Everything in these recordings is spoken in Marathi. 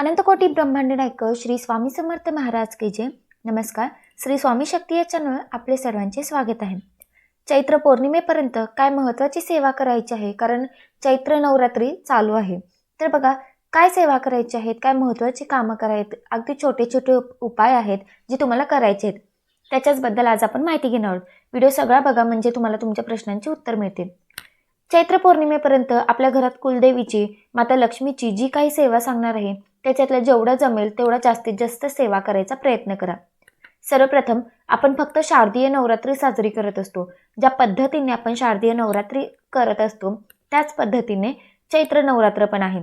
अनंतकोटी ब्रह्मांड नायक श्री स्वामी समर्थ महाराज की जय. नमस्कार. श्री स्वामी शक्ती या चॅनल आपले सर्वांचे स्वागत आहे. चैत्र पौर्णिमेपर्यंत काय महत्त्वाची सेवा करायची आहे? कारण चैत्र नवरात्री चालू आहे. तर बघा काय सेवा करायची आहेत? काय महत्त्वाची कामं करायत? अगदी छोटे छोटे उप- उपाय आहेत जे तुम्हाला करायचे आहेत. त्याच्याचबद्दल आज आपण माहिती घेणार आहोत. व्हिडिओ सगळा बघा म्हणजे तुम्हाला तुमच्या प्रश्नांची उत्तर मिळतील. चैत्र पौर्णिमेपर्यंत आपल्या घरात कुलदेवीची माता लक्ष्मीची जी काही सेवा सांगणार आहे त्याच्यातल्या जेवढं जमेल तेवढा जास्तीत जास्त सेवा करायचा प्रयत्न करा. सर्वप्रथम आपण फक्त शारदीय नवरात्री साजरी करत असतो. ज्या पद्धतीने आपण शारदीय नवरात्री करत असतो त्याच पद्धतीने चैत्र नवरात्र पण आहे.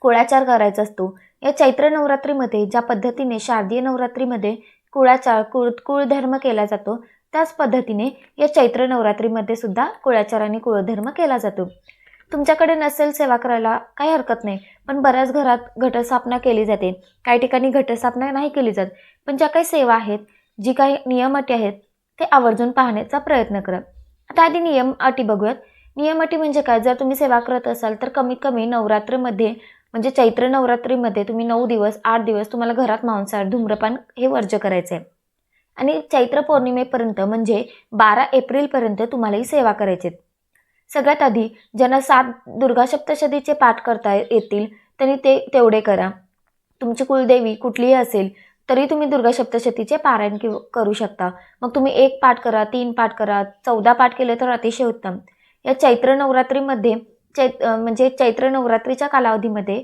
कुळाचार करायचा असतो. या चैत्र नवरात्रीमध्ये ज्या पद्धतीने शारदीय नवरात्रीमध्ये कुळाचार कुळ कुळधर्म केला जातो त्याच पद्धतीने या चैत्र नवरात्रीमध्ये सुद्धा कुळाचार आणि कुळधर्म केला जातो. तुमच्याकडे नसेल सेवा करायला काही हरकत नाही पण बऱ्याच घरात घटस्थापना केली जाते. काही ठिकाणी घटस्थापना नाही केली जात पण ज्या काही सेवा आहेत जी काही नियम अटी आहेत ते आवर्जून पाहण्याचा प्रयत्न करा. आता आधी नियम अटी बघूयात. नियम अटी म्हणजे काय? जर तुम्ही सेवा करत असाल तर कमीत कमी नवरात्रमध्ये म्हणजे चैत्र नवरात्रीमध्ये तुम्ही नऊ दिवस आठ दिवस तुम्हाला घरात मांसाहार धूम्रपान हे वर्ज्य करायचं आहे आणि चैत्र पौर्णिमेपर्यंत म्हणजे बारा एप्रिलपर्यंत तुम्हाला ही सेवा करायची सगळ्यात आधी ज्यांना सात दुर्गा सप्तशतीचे पाठ करता येतील त्यांनी ते तेवढे करा. तुमची कुलदेवी कुठलीही असेल तरी तुम्ही दुर्गा सप्तशतीचे पारायण करू शकता. मग तुम्ही एक पाठ करा तीन पाठ करा चौदा पाठ केले तर अतिशय उत्तम. या चैत्र नवरात्रीमध्ये चैत म्हणजे चैत्र नवरात्रीच्या कालावधीमध्ये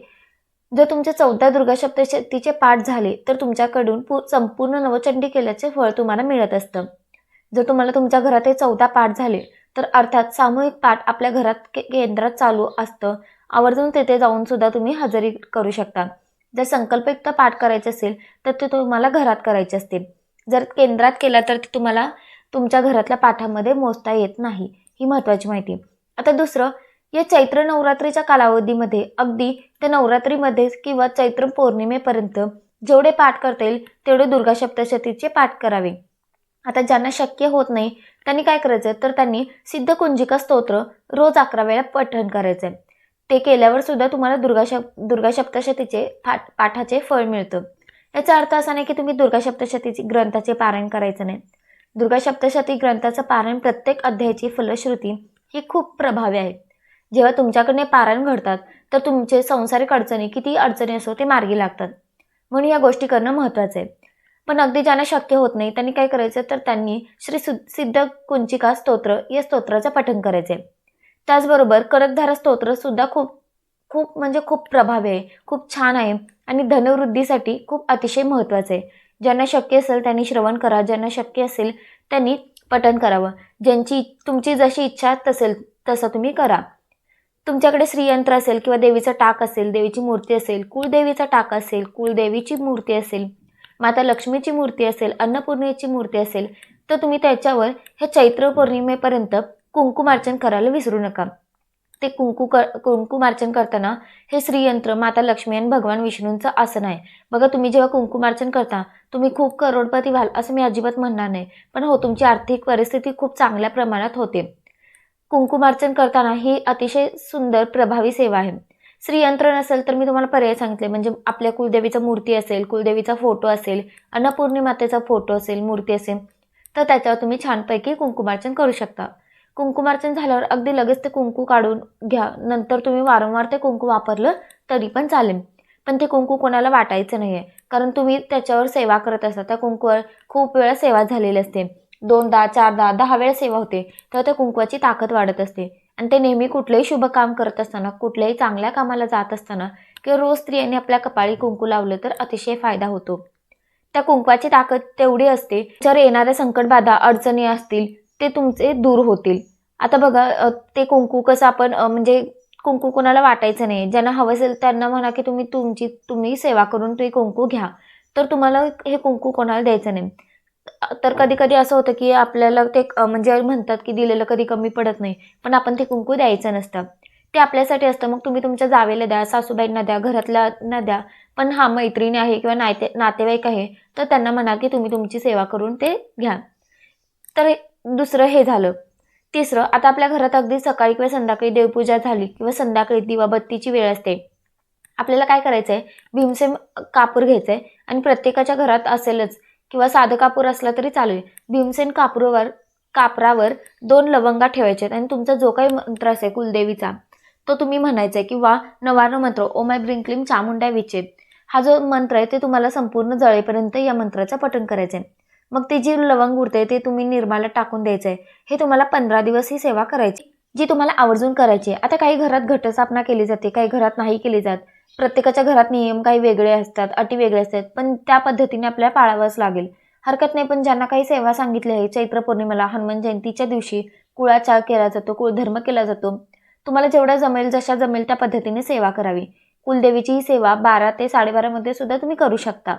जर तुमचे चौदा दुर्गा सप्तशतीचे पाठ झाले तर तुमच्याकडून संपूर्ण नवचंडी केल्याचे फळ तुम्हाला मिळत असतं. जर तुम्हाला तुमच्या घरात हे चौदा पाठ झाले तर अर्थात सामूहिक पाठ आपल्या घरात के केंद्रात चालू असतं. आवर्जून तेथे जाऊन सुद्धा तुम्ही हजेरी करू शकता. जर संकल्पयुक्त पाठ करायचे असेल तर ते तुम्हाला घरात करायचे असते. जर केंद्रात केला तर ते तुम्हाला तुमच्या घरातल्या पाठामध्ये मोजता येत नाही ही महत्त्वाची माहिती. आता दुसरं या चैत्र नवरात्रीच्या कालावधीमध्ये अगदी त्या नवरात्रीमध्ये किंवा चैत्र पौर्णिमेपर्यंत जेवढे पाठ करता येईल तेवढे दुर्गा सप्तशतीचे पाठ करावे. आता ज्यांना शक्य होत नाही त्यांनी काय करायचं? तर त्यांनी सिद्ध कुंजिका स्तोत्र रोज अकरा वेळा पठण करायचं आहे ते केल्यावर सुद्धा तुम्हाला दुर्गा शप दुर्गा सप्तशतीचे पाठ पाठाचे फळ मिळतं. याचा अर्थ असा नाही की तुम्ही दुर्गा सप्तशतीची ग्रंथाचे पारायण करायचं नाही. दुर्गा सप्तशती ग्रंथाचं पारायण प्रत्येक अध्यायाची फलश्रुती ही खूप प्रभावी आहे. जेव्हा तुमच्याकडे पारायण घडतात तर तुमचे संसारिक अडचणी किती अडचणी असो ते मार्गी लागतात. म्हणून या गोष्टी करणं महत्त्वाचं आहे. पण अगदी ज्यांना शक्य होत नाही त्यांनी काय करायचं? तर त्यांनी श्री सु सिद्ध कुंचिका स्तोत्र या स्तोत्राचं पठण करायचे त्याचबरोबर कडकधारा स्तोत्र सुद्धा खूप खूप म्हणजे खूप प्रभावी आहे खूप छान आहे आणि धनवृद्धीसाठी खूप अतिशय महत्त्वाचं आहे. ज्यांना शक्य असेल त्यांनी श्रवण करा ज्यांना शक्य असेल त्यांनी पठण करावं. ज्यांची तुमची जशी इच्छा तसेल तसं तुम्ही करा. तुमच्याकडे श्रीयंत्र असेल किंवा देवीचा टाक असेल देवीची मूर्ती असेल कुळदेवीचा टाक असेल कुळदेवीची मूर्ती असेल माता लक्ष्मीची मूर्ती असेल अन्नपूर्णेची मूर्ती असेल तर तुम्ही त्याच्यावर ह्या चैत्र पौर्णिमेपर्यंत कुंकुमार्चन करायला विसरू नका. ते कुंकू कर कुंकुमार्चन करताना हे श्रीयंत्र माता लक्ष्मी आणि भगवान विष्णूंचं आसन आहे. बघा तुम्ही जेव्हा कुंकुमार्चन करता तुम्ही खूप करोडपती व्हाल असं मी अजिबात म्हणणार नाही. पण हो तुमची आर्थिक परिस्थिती खूप चांगल्या प्रमाणात होते. कुंकुमार्चन करताना ही अतिशय सुंदर प्रभावी सेवा आहे. श्रीयंत्र नसेल तर मी तुम्हाला पर्याय सांगितले. म्हणजे आपल्या कुलदेवीचा मूर्ती असेल कुलदेवीचा फोटो असेल अन्नपूर्णिमातेचा फोटो असेल मूर्ती असेल तर त्याच्यावर तुम्ही छानपैकी कुंकुमार्चन करू शकता. कुंकुमार्चन झाल्यावर अगदी लगेच ते कुंकू काढून घ्या. नंतर तुम्ही वारंवार ते कुंकू वापरलं तरी पण चालेल. पण ते कुंकू कोणाला वाटायचं नाही आहे कारण तुम्ही त्याच्यावर सेवा करत असता. त्या कुंकूवर खूप वेळा सेवा झालेली असते. दोनदा चारदा दहा वेळा सेवा होते तेव्हा त्या कुंकवाची ताकद वाढत असते. आणि ते नेहमी कुठलंही शुभ काम करत असताना कुठल्याही चांगल्या कामाला जात असताना किंवा रोज स्त्रियांनी आपल्या कपाळी कुंकू लावलं तर अतिशय फायदा होतो. त्या कुंकवाची ताकद तेवढी असते जर येणाऱ्या संकटबाधा अडचणी असतील ते तुमचे दूर होतील. आता बघा ते कुंकू कसं आपण म्हणजे कुंकू कोणाला वाटायचं नाही. ज्यांना हवं असेल त्यांना म्हणा की तुम्ही तुमची तुम्ही सेवा करून ते कुंकू घ्या. तर तुम्हाला हे कुंकू कोणाला द्यायचं नाही. तर कधी कधी असं होतं की आपल्याला ते म्हणजे म्हणतात की दिलेलं कधी कमी पडत नाही पण आपण ते कुंकू द्यायचं नसतं. ते आपल्यासाठी असतं. मग तुम्ही तुमच्या जावेला द्या सासूबाईंना द्या घरातल्या द्या. पण हा मैत्रिणी आहे किंवा नाते नातेवाईक आहे तर त्यांना म्हणा की तुम्ही तुमची सेवा करून ते घ्या. तर दुसरं हे झालं. तिसरं आता आपल्या घरात अगदी सकाळी किंवा संध्याकाळी देवपूजा झाली किंवा संध्याकाळी दिवाबत्तीची वेळ असते. आपल्याला काय करायचं आहे भीमसेम कापूर घ्यायचं आहे आणि प्रत्येकाच्या घरात असेलच. किंवा साधं कापूर असला तरी चालेल. भीमसेन कापूरवर कापरावर दोन लवंगा ठेवायचे आहेत. आणि तुमचा जो काही मंत्र असेल कुलदेवीचा तो तुम्ही म्हणायचा आहे किंवा नवानं मंत्र ओ माय ब्रिंकलिम चामुंडा विचे. हा जो मंत्र आहे ते तुम्हाला संपूर्ण जळेपर्यंत या मंत्राचं पठण करायचं आहे मग ते जी लवंग उरते ते तुम्ही निर्माला टाकून द्यायचं आहे हे तुम्हाला पंधरा दिवस ही सेवा करायची जी तुम्हाला आवर्जून करायची आहे. आता काही घरात घटस्थापना केली जाते काही घरात नाही केली जात. प्रत्येकाच्या घरात नियम काही वेगळे असतात अटी वेगळे असतात पण त्या पद्धतीने आपल्याला पाळावंच लागेल. हरकत नाही पण ज्यांना काही सेवा सांगितली आहे चैत्र पौर्णिमेला हनुमान जयंतीच्या दिवशी कुळाचार केला जातो कुळधर्म केला जातो. तुम्हाला जेवढा जमेल जशा जमेल त्या पद्धतीने सेवा करावी. कुलदेवीची ही सेवा बारा ते साडेबारामध्ये सुद्धा तुम्ही करू शकता.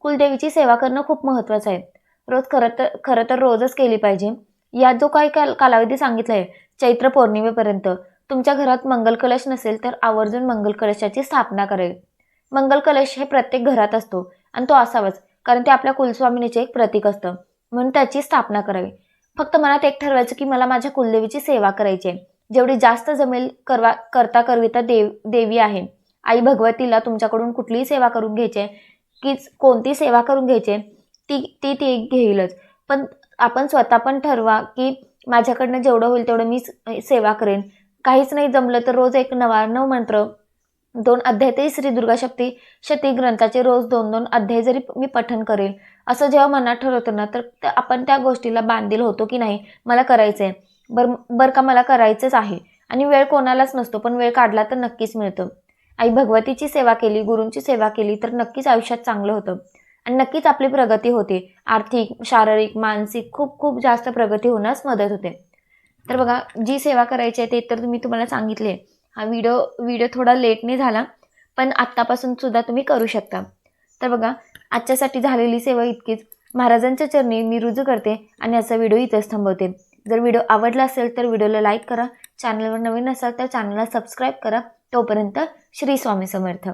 कुलदेवीची सेवा करणं खूप महत्त्वाचं आहे. रोज खरं तर खरं तर रोजच केली पाहिजे. यात जो काही काल कालावधी सांगितला आहे चैत्र पौर्णिमेपर्यंत तुमच्या घरात मंगल कलश नसेल तर आवर्जून मंगल कलशाची स्थापना करेल. मंगल कलश हे प्रत्येक घरात असतो आणि तो असावाच कारण ते आपल्या कुलस्वामिनीचे एक प्रतीक असतं. म्हणून त्याची स्थापना करावी. फक्त मनात एक ठरवायचं की मला माझ्या कुलदेवीची सेवा करायची आहे. जेवढी जास्त जमेल करवा करता करविता देव देवी आहे. आई भगवतीला तुमच्याकडून कुठलीही सेवा करून घ्यायची आहे की कोणती सेवा करून घ्यायची ती ती ती घेईलच. पण आपण स्वतः पण ठरवा की माझ्याकडनं जेवढं होईल तेवढं मी सेवा करेन. काहीच नाही जमलं तर रोज एक नवा नऊ मंत्र दोन अध्याय ते श्री दुर्गा शक्ती शती ग्रंथाचे रोज दोन दोन अध्याय जरी मी पठन करेल असं जेव्हा मनात ठरवतं ना तर आपण त्या गोष्टीला बांधील होतो की नाही मला करायचं आहे बरं बरं का मला करायचंच आहे. आणि वेळ कोणालाच नसतो पण वेळ काढला तर नक्कीच मिळतं. आई भगवतीची सेवा केली गुरूंची सेवा केली तर नक्कीच आयुष्यात चांगलं होतं. आणि नक्कीच आपली प्रगती होते. आर्थिक शारीरिक मानसिक खूप खूप जास्त प्रगती होण्यास मदत होते. तर बघा जी सेवा करायची आहे ते तर तुम्ही तुम्हाला सांगितले. हा व्हिडिओ व्हिडिओ थोडा लेटने झाला पण आत्तापासून सुद्धा तुम्ही करू शकता. तर बघा आजच्यासाठी झालेली सेवा इतकीच. महाराजांच्या चरणी मी रुजू करते आणि असा व्हिडिओ इथेच थांबवते. जर व्हिडिओ आवडला असेल तर व्हिडिओला लाईक करा. चॅनलवर नवीन असाल तर चॅनलला सबस्क्राईब करा. तोपर्यंत श्री स्वामी समर्थ.